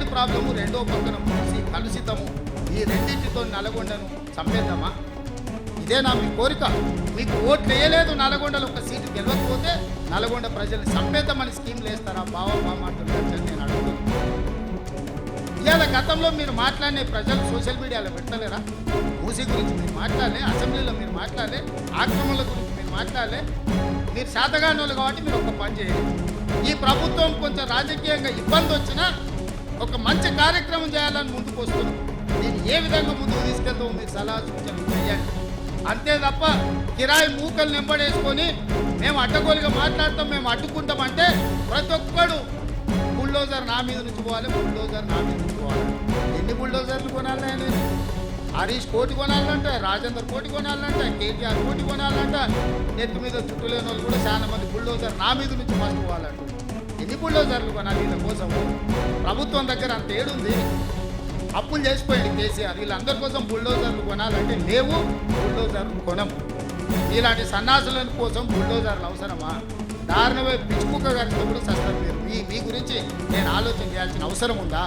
Problem రెండో పక్కన కలిసి కలుషితము. ఈ రెండింటితో నల్గొండను చంపేద్దామా? ఇదేనా మీ కోరిక. మీకు ఓట్లు వేయలేదు నల్గొండలో ఒక సీటు గెలవకపోతే నల్గొండ ప్రజల్ని చంపేద్దామని స్కీమ్లు వేస్తారా? బావా బామాటలు నేను అడుగుతాను ఇవాళ గతంలో మీరు మాట్లాడిన ప్రజలు సోషల్ మీడియాలో పెడతలేరా? మూసీ గురించి మీరు మాట్లాడలే అసెంబ్లీలో మీరు మాట్లాడలే ఆక్రమణల గురించి మీరు మాట్లాడలే. మీరు శాతగానోళ్ళు కాబట్టి మీరు ఒక పని చేయాలి ఈ ప్రభుత్వం కొంచెం రాజకీయంగా ఇబ్బంది వచ్చినా ఒక మంచి కార్యక్రమం చేయాలని ముందుకు వస్తుంది. నేను ఏ విధంగా ముందుకు తీసుకెళ్తామో మీరు సలహా సూచనలు చేయండి అంతే తప్ప కిరాయి మూకలు నింపడేసుకొని మేము అడ్డగోలుగా మాట్లాడతాం మేము అడ్డుకుంటామంటే ప్రతి ఒక్కడు బుల్డోజర్ నా మీద నుంచి పోవాలి బుల్డోజర్ నా మీద నుంచి పోవాలి. ఎన్ని బుల్డోజర్లు కొనాలి నేను హరీష్ కోటి కొనాలంట రాజేందర్ కోటి కొనాలంట కేటీఆర్ కోటి కొనాలంట. నెత్తి మీద చుట్టూ లేని వాళ్ళు కూడా చాలా మంది బుల్డోజర్ నా మీద నుంచి ఫస్ట్ పోవాలంట. బుల్డోజర్లు కొనాలి వీళ్ళ కోసం ప్రభుత్వం దగ్గర అంత ఏడుంది. అప్పులు చేసిపోయింది కేసీఆర్. వీళ్ళందరి కోసం బుల్డోజర్లు కొనాలంటే లేవు బుల్డోజర్లు కొనము ఇలాంటి సన్నాసుల కోసం బుల్డోజర్లు అవసరమా? దారుణమే పిచ్చుకుక్క గారితో కూడా సస్తం మీరు మీ మీ గురించి నేను ఆలోచన చేయాల్సిన అవసరం ఉందా?